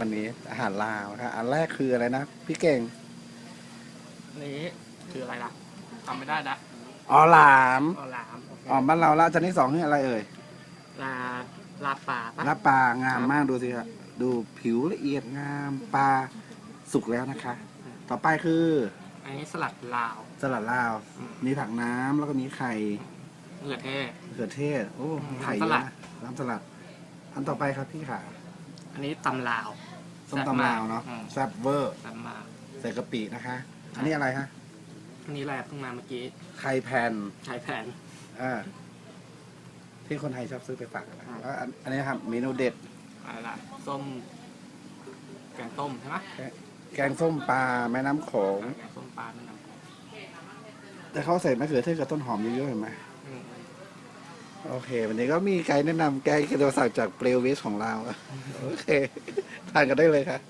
วันนี้อาหารลาวครับอันแรกคืออะไรนะพี่เก่งนี้คืออะไรล่ะทำไม่ได้ละอ๋อหลามเอาหลามโอเคอ๋อบ้านเราละจานที่สองคืออะไรเอ่ยลาลาป่าปะลาบปลางามครับมากดูสิครับดูผิวละเอียดงามปลาสุกแล้วนะคะ ต่อไปคืออันนี้สลัดลาวสลัดลาวอืมมีผักน้ำแล้วก็มีไข่มะเขือเทศมะเขือเทศ โอ้อืมไข่น้ำสลัดเยอะนะน้ำสลัด อันต่อไปครับพี่ค่ะ อันนี้ตำลาวส้มตำลาวเนาะอืมแซ่บเวอร์ตำลาวใส่กะปินะคะ อันนี้อะไรฮะอันนี้อะไรเพิ่งมาเมื่อกี้ไข่แผ่นใช้แผ่นอ่าที่คนไทยชอบซื้อไปฝากนะอ่าแล้วอันอันนี้ครับเมนูเด็ดอะไรล่ะส้มแกงต้มใช่ไหมแกงส้มปลาแม่น้ำโขงแกงส้มปลาแม่น้ำโขงแต่เขาใส่มะเขือเทศกับต้นหอมเยอะๆเห็นไหมอืมโอ เค วันนี้ก็มีไกด์แนะนำไกด์กิโลศักจากเปลวิสของเรา โอเค ทานกันได้เลยครับ